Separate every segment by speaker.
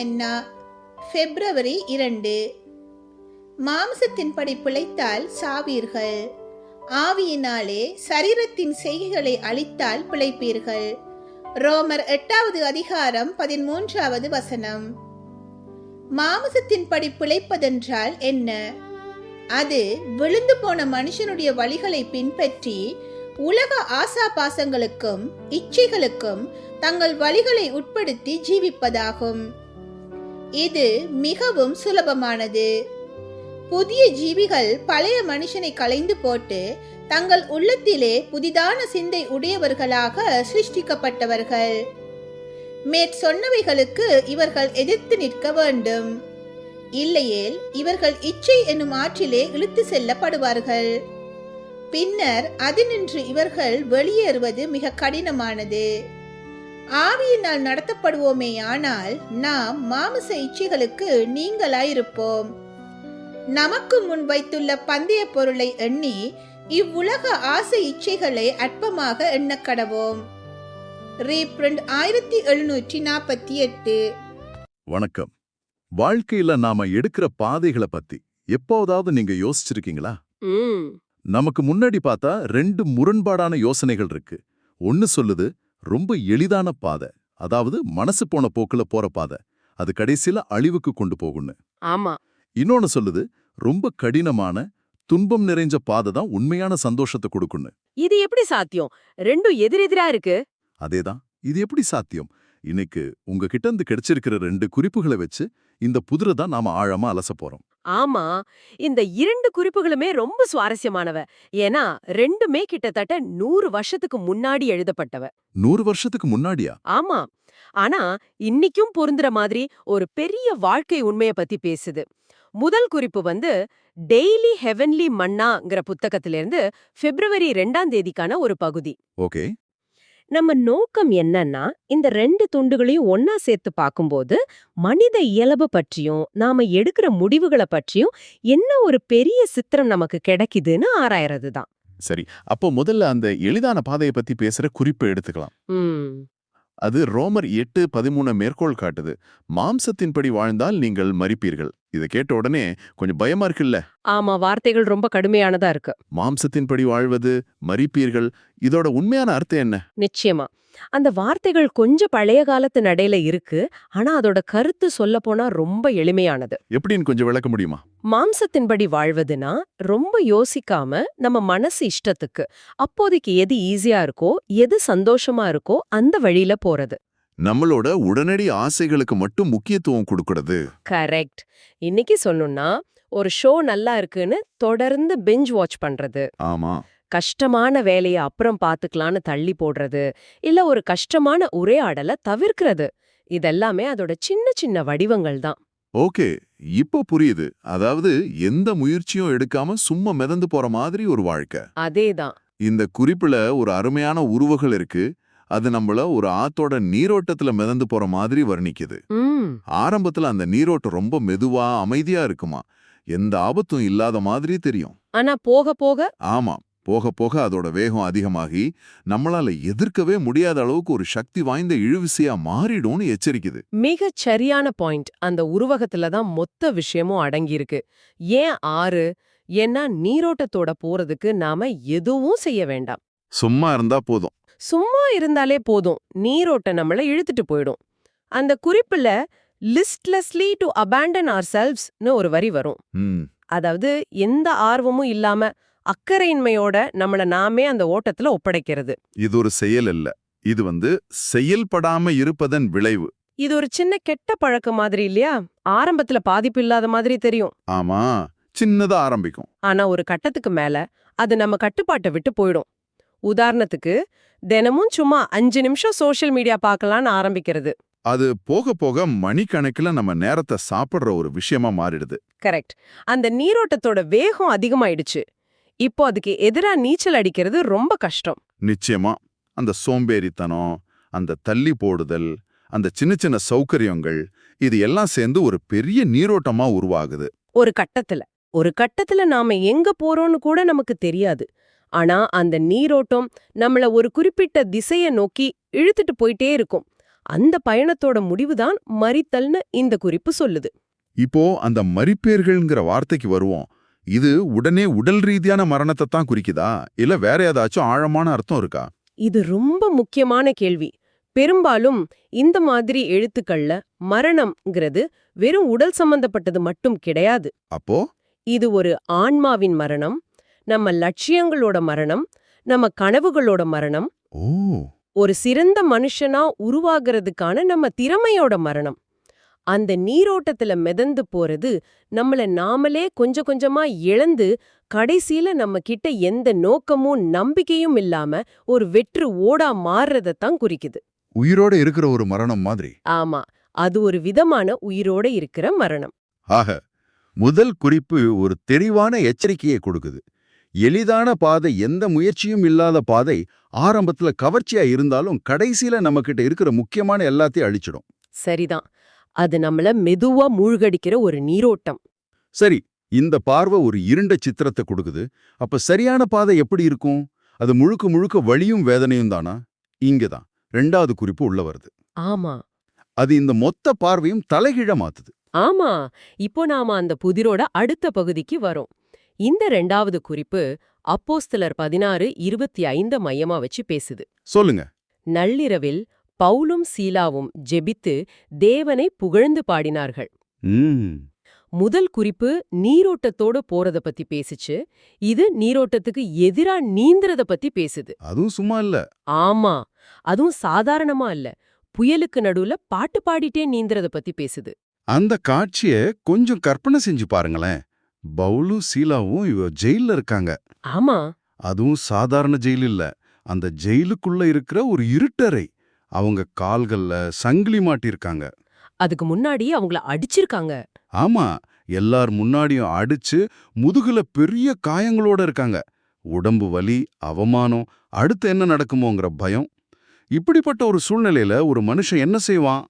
Speaker 1: மென்னா பிப்ரவரி இரண்டு. மாம்சத்தின்படி பிழைத்தால் சாவீர்கள். ஆவியினாலே சரீரத்தின் செய்கைகளை அழித்தால் பிழைப்பீர்கள். ரோமர் எட்டாவது அதிகாரம் பதிமூன்றாவது வசனம். மாமசத்தின்படி பிழைப்பதென்றால் என்ன? அது விழுந்து போன மனுஷனுடைய வழிகளை பின்பற்றி உலக ஆசாபாசங்களுக்கும் இச்சைகளுக்கும் தங்கள் வழிகளை உட்படுத்தி ஜீவிப்பதாகும். இது மிகவும் சுலபமானது. புதிய ஜீவிகள் பழைய மனுஷனை களைந்து போட்டு தங்கள் உள்ளத்திலே புதிதான சிந்தை உடையவர்களாக சிருஷ்டிக்கப்பட்டவர்கள். மேற்சொன்னவைகளுக்கு இவர்கள் எதிர்த்து நிற்க வேண்டும். இல்லையேல் இவர்கள் இச்சை என்னும் ஆற்றிலே இழுத்து செல்லப்படுவார்கள். பின்னர் அதனின்று இவர்கள் வெளியேறுவது மிக கடினமானது. ஆவியினால் நடத்தப்படுவோமேயானால் நாம் மாமிச இச்சைகளுக்கு நீங்களாயிருப்போம். நமக்கு முன் வைத்துள்ள பந்தய பொருளை எண்ணி இவ்வுலக ஆசை இச்சைகளை அற்பமாக எண்ணக்கடவோம் ரீப்ரிண்ட் ஆயிரத்தி எழுநூற்றி நாற்பத்தி எட்டு.
Speaker 2: வணக்கம். வாழ்க்கையில நாம எடுக்கிற பாதைகளை பத்தி எப்போதாவது நீங்க யோசிச்சிருக்கீங்களா?
Speaker 3: ம்.
Speaker 2: நமக்கு முன்னாடி பார்த்தா ரெண்டு முரண்பாடான யோசனைகள் இருக்கு. ஒன்னு சொல்லுது ரொம்ப எளிதான பாதை. அதாவது மனசு போன போக்குல போற பாதை. அது கடைசியில அழிவுக்கு கொண்டு போகும்னு.
Speaker 3: ஆமா.
Speaker 2: இன்னொன்னு சொல்லுது ரொம்ப கடினமான துன்பம் நிறைஞ்ச பாதை தான் உண்மையான சந்தோஷத்தை கொடுக்குன்னு
Speaker 3: இது எப்படி சாத்தியம்? ரெண்டும் எதிரெதிரா இருக்கு.
Speaker 2: அதேதான் இது எப்படி சாத்தியம்? இன்னைக்கு உங்ககிட்ட இருந்து கிடைச்சிருக்கிற ரெண்டு குறிப்புகளை வச்சு இந்த புதிரை தான் நாம ஆழமா அலச போறோம்.
Speaker 3: ஆமா இந்த இரண்டு குறிப்புகளுமே ரொம்ப சுவாரஸ்யமானவ. ஏன்னா ரெண்டுமே கிட்டத்தட்ட நூறு வருஷத்துக்கு முன்னாடி எழுதப்பட்டவ.
Speaker 2: நூறு வருஷத்துக்கு முன்னாடியா?
Speaker 3: ஆமா. ஆனா இன்னிக்கும் பொருந்துற மாதிரி ஒரு பெரிய வாழ்க்கை உண்மைய பத்தி பேசுது. முதல் குறிப்பு வந்து டெய்லி ஹெவன்லி மன்னாங்கிற புத்தகத்திலிருந்து பிப்ரவரி ரெண்டாம் தேதிக்கான ஒரு பகுதி.
Speaker 2: ஓகே.
Speaker 3: நம்ம நோக்கம் என்னன்னா இந்த ரெண்டு துண்டுகளையும் ஒன்னா சேர்த்து பார்க்கும்போது மனித இயல்பு பற்றியும் நாம எடுக்கிற முடிவுகளை பற்றியும் என்ன ஒரு பெரிய சித்திரம் நமக்கு கிடைக்குதுன்னு ஆராயறது தான்
Speaker 4: சரி. அப்போ முதல்ல அந்த எளிதான பாதையை பத்தி பேசுற குறிப்பை எடுத்துக்கலாம். அது ரோமர் எட்டு பதிமூணு மேற்கோள் காட்டுது. மாம்சத்தின்படி வாழ்ந்தால் நீங்கள் மரிப்பீர்கள். இதை கேட்ட உடனே கொஞ்சம் பயமா இருக்குல்ல?
Speaker 3: ஆமா வார்த்தைகள் ரொம்ப கடுமையானதா இருக்கு.
Speaker 4: மாம்சத்தின்படி வாழ்வது மரிப்பீர்கள் இதோட உண்மையான அர்த்தம் என்ன?
Speaker 3: நிச்சயமா. அந்த வார்த்தைகள் கொஞ்சம் பழைய காலத்து நடையில இருக்கு. ஆனா அதோட கருத்து சொல்ல போனா ரொம்ப எளிமையானது.
Speaker 4: எப்படின்னு கொஞ்சம் விளக்க முடியுமா?
Speaker 3: மாம்சத்தின்படி வாழ்வதுனா ரொம்ப யோசிக்காம நம்ம மனசு இஷ்டத்துக்கு அப்போதைக்கு எது ஈஸியா இருக்கோ எது சந்தோஷமா இருக்கோ அந்த வழியில போறது.
Speaker 4: நம்மளோட உடனடி ஆசைகளுக்கு மட்டும் முக்கியத்துவம் கொடுக்கறது.
Speaker 3: கரெக்ட். இன்னைக்கு சொல்லணும்னா ஒரு ஷோ நல்லா இருக்குன்னு தொடர்ந்து பிஞ்ச் வாட்ச் பண்றது.
Speaker 4: ஆமா.
Speaker 3: கஷ்டமான வேலைய அப்புறம் பாத்துக்கலான்னு தள்ளி போடுறது. இல்ல ஒரு கஷ்டமான உரையாடல தவிர்க்கிறது. இதெல்லாமே அதோட சின்ன சின்ன வடிவங்கள் தான்.
Speaker 4: ஓகே. இப்போ புரியுது. அதாவது எந்த முயற்சியும் எடுக்காம சும்மா மிதந்து போற மாதிரி ஒரு வாழ்க்கை.
Speaker 3: அதேதான்.
Speaker 4: இந்த குறிப்புல ஒரு அருமையான உருவகள் இருக்கு. அது நம்மள ஒரு ஆத்தோட நீரோட்டத்துல மிதந்து போற மாதிரி வர்ணிக்குது. ஆரம்பத்துல அந்த நீரோட்டம் ரொம்ப மெதுவா அமைதியா இருக்குமா? எந்த ஆபத்தும் இல்லாத மாதிரி தெரியும்.
Speaker 3: ஆனா போக போக?
Speaker 4: ஆமா போக போக அதோட வேகம் அதிகமாகி நம்மளால எதிர்க்கவே முடியாத அளவுக்கு ஒரு சக்தி வாய்ந்த இழுவிசையா மாறிடும்னு எச்சரிக்குது.
Speaker 3: மிகச் சரியான பாயிண்ட். அந்த உருவகத்துல தான் மொத்த விஷயமும் அடங்கியிருக்கு. ஏன் ஆறு? ஏன்னா நீரோட்டத்தோட போறதுக்கு நாம எதுவும் செய்ய வேண்டாம்.
Speaker 4: சும்மா இருந்தா போதும்.
Speaker 3: சும்மா இருந்தாலே போதும். நீரோட்டம் நம்மள இழுத்துட்டு போயிடும். அந்த குறிப்புல லிஸ்ட்லெஸ்லி டு அபேண்டன் ஆர் செல்வ்ஸ்னு ஒரு வரி வரும். அதாவது எந்த ஆர்வமும் இல்லாம அக்கறையின்மையோட நம்மள நாமே அந்த ஓட்டத்துல ஒப்படைக்கிறது.
Speaker 4: இது ஒரு செயல் அல்ல. இது வந்து செயல்படாம இருப்பதன் விளைவு.
Speaker 3: இது ஒரு சின்ன கெட்ட பழக்கம் மாதிரி இல்லையா? ஆரம்பத்துல பாதிப்பு இல்லாத மாதிரி தெரியும்.
Speaker 4: ஆமா. சின்னதா ஆரம்பிக்கும்.
Speaker 3: ஆனா ஒரு கட்டத்துக்கு மேல அது நம்ம கட்டுப்பாட்டை விட்டு போயிடும். உதாரணத்துக்கு தினமும் சும்மா அஞ்சு நிமிஷம் சோஷியல் மீடியா பார்க்கலான்னு ஆரம்பிக்கிறது.
Speaker 4: அது போக போக மணிக்கணக்கில் நம்ம நேரத்தை சாப்பிடுற ஒரு விஷயமா மாறிடுது.
Speaker 3: கரெக்ட். அந்த நீரோட்டத்தோட வேகம் அதிகமாயிடுச்சு. இப்போ அதுக்கு எதிரா நீச்சல் அடிக்கிறது ரொம்ப கஷ்டம்.
Speaker 4: நிச்சயமா. அந்த சோம்பேறித்தனம் அந்த தள்ளி போடுதல் அந்த சின்ன சின்ன சௌகரியங்கள் இது எல்லாம் சேர்ந்து ஒரு பெரிய நீரோட்டமா உருவாகுது.
Speaker 3: ஒரு கட்டத்துல. ஒரு கட்டத்துல நாம எங்க போறோம்னு கூட நமக்கு தெரியாது. ஆனா அந்த நீரோட்டம் நம்மள ஒரு குறிப்பிட்ட திசைய நோக்கி இழுத்துட்டு போயிட்டே இருக்கும். அந்த பயணத்தோட முடிவுதான் மரித்தல்னு இந்த குறிப்பு சொல்லுது.
Speaker 4: இப்போ அந்த மரிப்பேர்கள்ங்கிற வார்த்தைக்கு வருவோம். இது உடனே உடல் ரீதியான மரணத்தை தான் குறிக்குதா? இல்ல வேற ஏதாச்சும் ஆழமான அர்த்தம் இருக்கா?
Speaker 3: இது ரொம்ப முக்கியமான கேள்வி. பெரும்பாலும் இந்த மாதிரி எழுத்துக்கள்ல மரணம்ங்கிறது வெறும் உடல் சம்பந்தப்பட்டது மட்டும் கிடையாது.
Speaker 4: அப்போ?
Speaker 3: இது ஒரு ஆன்மாவின் மரணம் நம்ம லட்சியங்களோட மரணம் நம்ம கனவுகளோட மரணம்
Speaker 4: ஓ.
Speaker 3: ஒரு சிறந்த மனுஷனா உருவாகிறதுக்கான நம்ம திறமையோட மரணம். அந்த நீரோட்டத்துல மிதந்து போறது நம்மள நாமளே கொஞ்சம் கொஞ்சமா இழந்து கடைசியில நம்ம கிட்ட எந்த நோக்கமும் நம்பிக்கையும் இல்லாம ஒரு வெற்று ஓடா மாறுறதைத்தான் குறிக்குது.
Speaker 4: உயிரோட இருக்கிற ஒரு மரணம் மாதிரி.
Speaker 3: ஆமா அது ஒரு விதமான உயிரோட இருக்கிற மரணம்.
Speaker 4: ஆக முதல் குறிப்பு ஒரு தெளிவான எச்சரிக்கையை கொடுக்குது. எளிதான பாதை எந்த முயற்சியும் இல்லாத பாதை ஆரம்பத்துல கவர்ச்சியா இருந்தாலும் கடைசியில நம்மகிட்ட இருக்கிற முக்கியமான எல்லாத்தையும் அழிச்சிடும்.
Speaker 3: சரிதான். அது நம்மள மெதுவா மூழ்கடிக்கிற ஒரு நீரோட்டம்.
Speaker 4: சரி இந்த பார்வை ஒரு இருண்ட சித்திரத்தை கொடுக்குது. அப்ப சரியான பாதை எப்படி இருக்கும்? அது முழுக்க முழுக்க வலியும் வேதனையும் தானா? இங்கதான். ரெண்டாவது குறிப்பு உள்ள வருது.
Speaker 3: ஆமா.
Speaker 4: அது இந்த மொத்த பார்வையும் தலைகீழ மாத்துது.
Speaker 3: ஆமா. இப்போ நாம அந்த புதிரோட அடுத்த பகுதிக்கு வரோம். இந்த ரெண்டாவது குறிப்பு அப்போஸ்தலர் பதினாறு இருபத்தி ஐந்த மையமா வச்சு பேசுது.
Speaker 4: சொல்லுங்க.
Speaker 3: நள்ளிரவில் பவுலும் சீலாவும் ஜெபித்து தேவனை புகழ்ந்து பாடினார்கள். முதல் குறிப்பு நீரோட்டத்தோட போறத பத்தி பேசுச்சு. இது நீரோட்டத்துக்கு எதிரா நீந்துறத பத்தி பேசுது.
Speaker 4: அதுவும் சும்மா இல்ல.
Speaker 3: ஆமா. அதுவும் சாதாரணமா இல்ல. புயலுக்கு நடுவுல பாட்டு பாடிட்டே நீந்துறத பத்தி பேசுது.
Speaker 4: அந்த காட்சிய கொஞ்சம் கற்பனை செஞ்சு பாருங்களேன். பவுலும் சீலாவும் இவ ஜெயில்ல இருக்காங்க.
Speaker 3: ஆமா.
Speaker 4: அதுவும் சாதாரண ஜெயில் இல்ல. அந்த ஜெயிலுக்குள்ள இருக்கிற ஒரு இருட்டறை. அவங்க கால்கள்ல சங்கிலி மாட்டியிருக்காங்க
Speaker 3: அதுக்கு முன்னாடி அவங்கள அடிச்சிருக்காங்க.
Speaker 4: ஆமா. எல்லார் முன்னாடியும் அடிச்சு முதுகுல பெரிய காயங்களோட இருக்காங்க. உடம்பு வலி அவமானம் அடுத்து என்ன நடக்குமோங்கிற பயம். இப்படிப்பட்ட ஒரு சூழ்நிலையில ஒரு மனுஷன் என்ன செய்வான்?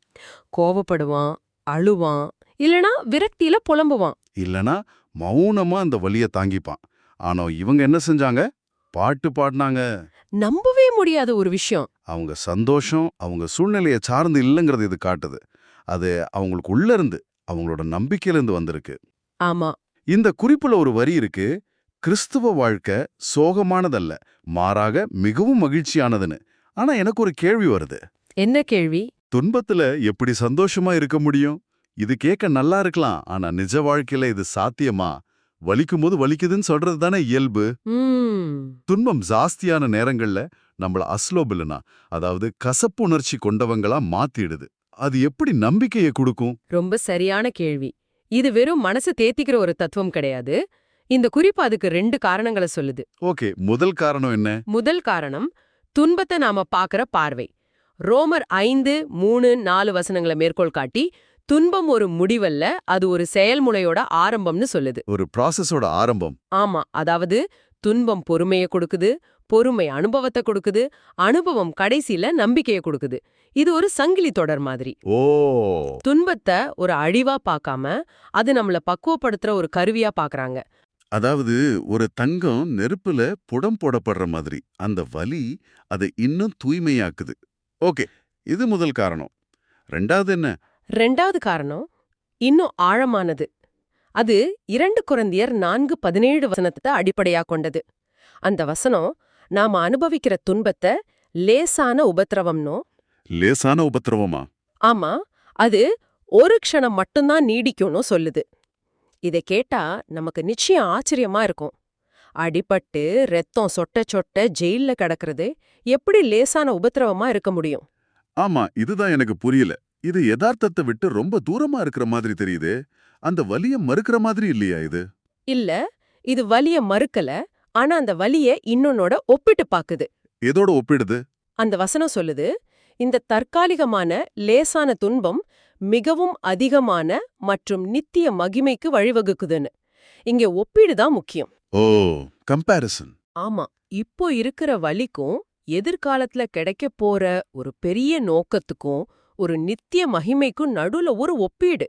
Speaker 3: கோவப்படுவான் அழுவான் இல்லனா விரக்தியில புலம்புவான்.
Speaker 4: இல்லனா மௌனமா அந்த வலிய தாங்கிப்பான். ஆனா இவங்க என்ன செஞ்சாங்க? பாட்டு பாடினாங்க.
Speaker 3: நம்பவே முடியாத ஒரு விஷயம்.
Speaker 4: அவங்க சந்தோஷம் அவங்க சூழ்நிலையை சார்ந்து இல்லைங்கிறது இது காட்டுது. அது அவங்களுக்கு உள்ள இருந்து அவங்களோட நம்பிக்கையிலிருந்து வந்திருக்கு.
Speaker 3: ஆமா.
Speaker 4: இந்த குறிப்புல ஒரு வரி இருக்கு கிறிஸ்துவ வாழ்க்கை சோகமானதல்ல மாறாக மிகவும் மகிழ்ச்சியானதுன்னு. ஆனா எனக்கு ஒரு கேள்வி வருது.
Speaker 3: என்ன கேள்வி?
Speaker 4: துன்பத்துல எப்படி சந்தோஷமா இருக்க முடியும்? இது கேட்க நல்லா இருக்கலாம் ஆனா நிஜ வாழ்க்கையில இது சாத்தியமா? வலிக்கும் போது வலிக்குதுன்னு சொல்றது தானே இயல்பு. துன்பம் ஜாஸ்தியான நேரங்கள்ல நம்மள அஸ்லோபில்னா அதாவது கசப்பு உணர்ச்சி கொண்டவங்களா மாத்திடுது. அது எப்படி நம்பிக்கையை கொடுக்கும்?
Speaker 3: ரொம்ப சரியான கேள்வி. இது வெறும் மனசு தேத்திக்கிற ஒரு தத்துவம் கிடையாது. இந்த குறிப்பு அதுக்கு ரெண்டு காரணங்களை சொல்லுது.
Speaker 4: ஓகே முதல் காரணம் என்ன?
Speaker 3: முதல் காரணம் துன்பத்தை நாம பாக்குற பார்வை. ரோமர் ஐந்து மூணு நாலு வசனங்களை மேற்கோள் காட்டி துன்பம் ஒரு முடிவல்ல அது ஒரு செயல்முறையோட ஆரம்பம்னு சொல்லுது.
Speaker 4: ஒரு ப்ராசஸோட ஆரம்பம்.
Speaker 3: ஆமா அதாவது துன்பம் பொறுமைய கொடுக்குது பொறுமை அனுபவத்தை கொடுக்குது அனுபவம் கடைசியில நம்பிக்கைய கொடுக்குது. இது ஒரு சங்கிலி தொடர் மாதிரி.
Speaker 4: ஓ!
Speaker 3: துன்பத்தை ஒரு அழிவா பார்க்காம அது நம்மள பக்குவப்படுத்துற ஒரு கருவியா பாக்குறாங்க
Speaker 4: அதாவது ஒரு தங்கம் நெருப்புல புடம் போடப்படுற மாதிரி அந்த வலி அதை இன்னும் தூய்மையாக்குது. ஓகே இது முதல் காரணம். ரெண்டாவது என்ன?
Speaker 3: ரெண்டாவது காரணம் இன்னும் ஆழமானது. அது இரண்டு குரந்தியர் நான்கு பதினேழு வசனத்தை அடிப்படையா கொண்டது. அந்த வசனம் நாம அனுபவிக்கிற துன்பத்தை லேசான உபத்திரவம்னோ?
Speaker 4: லேசான உபத்திரவமா?
Speaker 3: ஆமா அது ஒரு க்ஷணம் மட்டும்தான் நீடிக்கும்னு சொல்லுது. இதை கேட்டா நமக்கு நிச்சயம் ஆச்சரியமா இருக்கும். அடிபட்டு ரத்தம் சொட்ட சொட்ட ஜெயில்ல கிடக்கிறது எப்படி லேசான உபத்திரவமா இருக்க முடியும்?
Speaker 4: ஆமா இதுதான் எனக்கு புரியல. இது யதார்த்தத்தை விட்டு ரொம்ப தூரமா இருக்கிற மாதிரி தெரியுது. அந்த வலிய மறுக்கிற மாதிரி இல்லையா இது?
Speaker 3: இல்ல இது வலிய மறுக்கல ஆனா அந்த வலிய இன்னொன்னோட ஒப்பிட்டு பாக்குது.
Speaker 4: எதோட ஒப்பிடுது?
Speaker 3: அந்த வசனம் சொல்லுது இந்த தற்காலிகமான லேசான துன்பம் மிகவும் அதிகமான மற்றும் நித்திய மகிமைக்கு வழிவகுக்குதுன்னு. இங்க ஒப்பீடு தான் முக்கியம்.
Speaker 4: ஓ கம்பேரிசன்
Speaker 3: ஆமா இப்போ இருக்கிற வலிக்கும் எதிர்காலத்துல கிடைக்க போற ஒரு பெரிய நோக்கத்துக்கும் ஒரு நித்திய மகிமைக்கும் நடுவுல ஒரு ஒப்பீடு.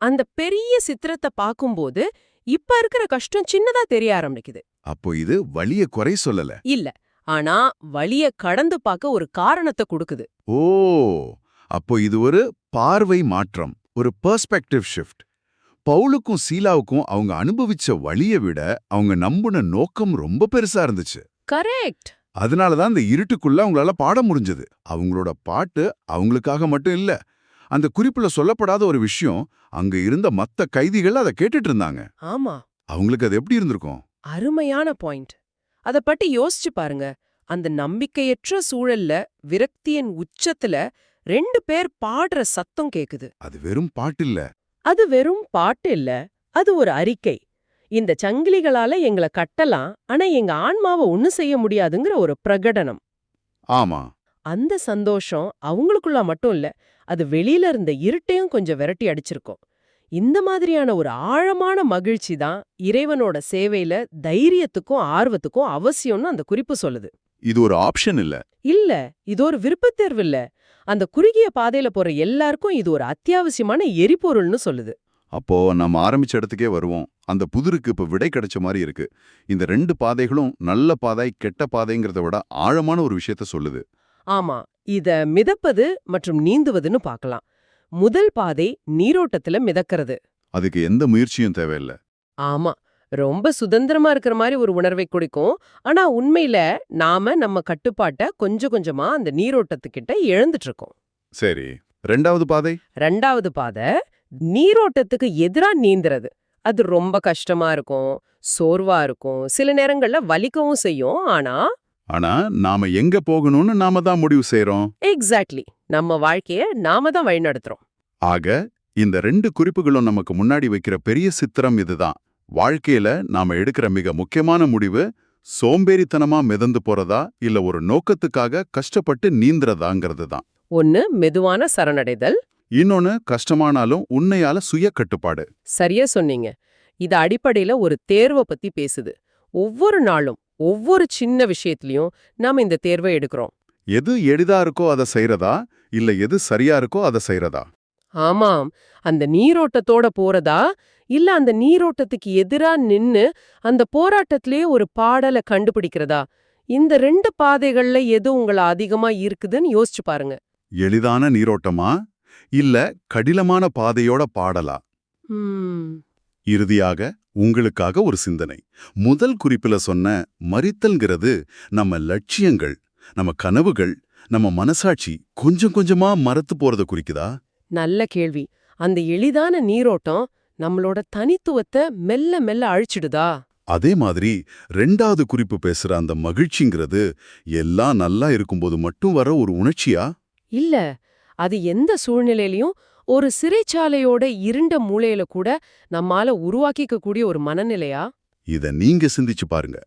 Speaker 3: அந்த பெரிய சித்திரத்தை பாக்கும்போது இப்ப இருக்கிற கஷ்டம் சின்னதா தெரிய ஆரம்பிக்குது.
Speaker 4: அப்போ இது வலிய குறை சொல்லல.
Speaker 3: இல்ல ஆனா வலிய கடந்து பார்க்க ஒரு காரணத்தை கொடுக்குது.
Speaker 4: ஓ அப்போ இது ஒரு பார்வை மாற்றம் ஒரு பெர்ஸ்பெக்டிவ் ஷிஃப்ட் பவுலுக்கும் சீலாவுக்கும் அவங்க அனுபவிச்ச வழியை விட அவங்க நம்புன நோக்கம் ரொம்ப பெருசா இருந்துச்சு.
Speaker 3: கரெக்ட்
Speaker 4: அதனால தான் அந்த இருட்டுக்குள்ள அவங்களால பாட முடிஞ்சது. அவங்களோட பாட்டு அவங்களுக்காக மட்டும் இல்ல அந்த குறிப்புல சொல்லப்படாத ஒரு விஷயம் அங்க இருந்த மத்த கைதிகள் அதை கேட்டுட்டு இருந்தாங்க.
Speaker 3: ஆமா.
Speaker 4: அவங்களுக்கு அது எப்படி இருந்திருக்கும்?
Speaker 3: அருமையான பாயிண்ட். அத பத்தி யோசிச்சு பாருங்க. அந்த நம்பிக்கையற்ற சூழல்ல விரக்தியின் உச்சத்துல ரெண்டு பேர் பாடுற சத்தம் கேக்குது.
Speaker 4: அது வெறும் பாட்டு இல்ல.
Speaker 3: அது வெறும் பாட்டு இல்ல அது ஒரு அறிக்கை. இந்த சங்கிலிகளால எங்கள கட்டலாம் ஆனா எங்க ஆன்மாவை ஒண்ணு செய்ய முடியாதுங்கிற ஒரு பிரகடனம்.
Speaker 4: ஆமா.
Speaker 3: அந்த சந்தோஷம் அவங்களுக்குள்ள மட்டும் இல்ல அது வெளியில இருந்த இருட்டையும் கொஞ்சம் விரட்டி அடிச்சிருக்கும். இந்த மாதிரியான ஒரு ஆழமான மகிழ்ச்சி தான் இறைவனோட சேவையில தைரியத்துக்கும் ஆர்வத்துக்கும் அவசியம்னு அந்த குறிப்பு சொல்லுது.
Speaker 5: இது ஒரு ஆப்ஷன் இல்ல.
Speaker 3: இல்ல இது ஒரு விருப்பத் தேர்வு இல்ல. அந்த குறுகிய பாதையில போற எல்லாருக்கும் இது ஒரு அத்தியாவசியமான எரிபொருள்னு சொல்லுது.
Speaker 4: அப்போ நம்ம ஆரம்பிச்ச இடத்துக்கே வருவோம். அந்த புதிருக்கு இப்ப விடை கிடைச்ச மாதிரி இருக்கு. இந்த ரெண்டு பாதைகளும் நல்ல பாதை கெட்ட பாதைங்கிறத விட ஆழமான ஒரு விஷயத்த சொல்லுது.
Speaker 3: ஆமா இத மிதப்பது மற்றும் நீந்துவதுன்னு பார்க்கலாம் முதல் பாதை நீரோட்டத்துல மிதக்கிறது.
Speaker 4: அதுக்கு எந்த முயற்சியும் தேவையில்ல.
Speaker 3: ஆமா ரொம்ப சுதந்திரமா இருக்கிற மாதிரி ஒரு உணர்வை கொடுக்கும். ஆனா உண்மையில நாம நம்ம கட்டுப்பாட்ட கொஞ்சம் கொஞ்சமா அந்த நீரோட்டத்துக்கிட்ட இழந்துட்டு இருக்கோம்.
Speaker 4: சரி ரெண்டாவது பாதை?
Speaker 3: ரெண்டாவது பாதை நீரோட்டத்துக்கு எதிரா நீந்துறது. அது ரொம்ப கஷ்டமா இருக்கும் சோர்வா இருக்கும். சில நேரங்கள்ல வலிக்கவும் செய்யும். ஆனா
Speaker 4: ஆனா நாம எங்க போகணும்னு நாம தான் முடிவு செய்றோம்.
Speaker 3: எக்ஸாக்ட்லி நம்ம வாழ்க்கைய நாம தான் வழிநடத்துறோம்.
Speaker 4: ஆக இந்த ரெண்டு குறிப்புகளும் நமக்கு முன்னாடி வைக்கிற பெரிய சித்திரம் இதுதான். வாழ்க்கையில நாம எடுக்கிற மிக முக்கியமான முடிவு சோம்பேறித்தனமா மிதந்து போறதா இல்ல ஒரு நோக்கத்துக்காக கஷ்டப்பட்டு நீந்துறதாங்கிறது தான்
Speaker 3: ஒன்னு மெதுவான சரணடைதல்.
Speaker 4: இன்னொன்னு கஷ்டமானாலும் உன்னையால சுய கட்டுப்பாடு
Speaker 3: சரியா சொன்னீங்க. இது அடிப்படையில ஒரு தேர்வை பத்தி பேசுது. ஒவ்வொரு நாளும் ஒவ்வொரு சின்ன விஷயத்திலயும் நாம இந்த தேர்வை எடுக்கிறோம்.
Speaker 4: எது எளிதா இருக்கோ அதை செய்யறதா இல்ல எது சரியா இருக்கோ அதை செய்யறதா
Speaker 3: ஆமாம். அந்த நீரோட்டத்தோட போறதா? இல்ல அந்த நீரோட்டத்துக்கு எதிரா நின்னு அந்த போராட்டத்திலேயே ஒரு பாடலை கண்டுபிடிக்கிறதா? இந்த ரெண்டு பாதைகள்ல எது உங்களை அதிகமா இருக்குதுன்னு யோசிச்சு பாருங்க.
Speaker 4: எளிதான நீரோட்டமா? இல்ல கடினமான பாதையோட பாடலா? இறுதியாக உங்களுக்காக ஒரு சிந்தனை. முதல் குறிப்பில சொன்ன மறித்தல்ங்கிறது நம்ம லட்சியங்கள் நம்ம கனவுகள் நம்ம மனசாட்சி கொஞ்சம் கொஞ்சமா மறத்து போறத குறிக்குதா?
Speaker 3: நல்ல கேள்வி. அந்த எளிதான நீரோட்டம் நம்மளோட தனித்துவத்தை மெல்ல மெல்ல அழிச்சிடுதா?
Speaker 4: அதே மாதிரி ரெண்டாவது குறிப்பு பேசுற அந்த மகிழ்ச்சிங்கிறது எல்லாம் நல்லா இருக்கும்போது மட்டும் வர ஒரு உணர்ச்சியா?
Speaker 3: இல்ல. அது எந்த சூழ்நிலையிலயும் ஒரு சிறைச்சாலையோட இருண்ட மூலையில கூட நம்மால உருவாக்கிக்க கூடிய ஒரு மனநிலையா?
Speaker 4: இத நீங்க சிந்திச்சு பாருங்க.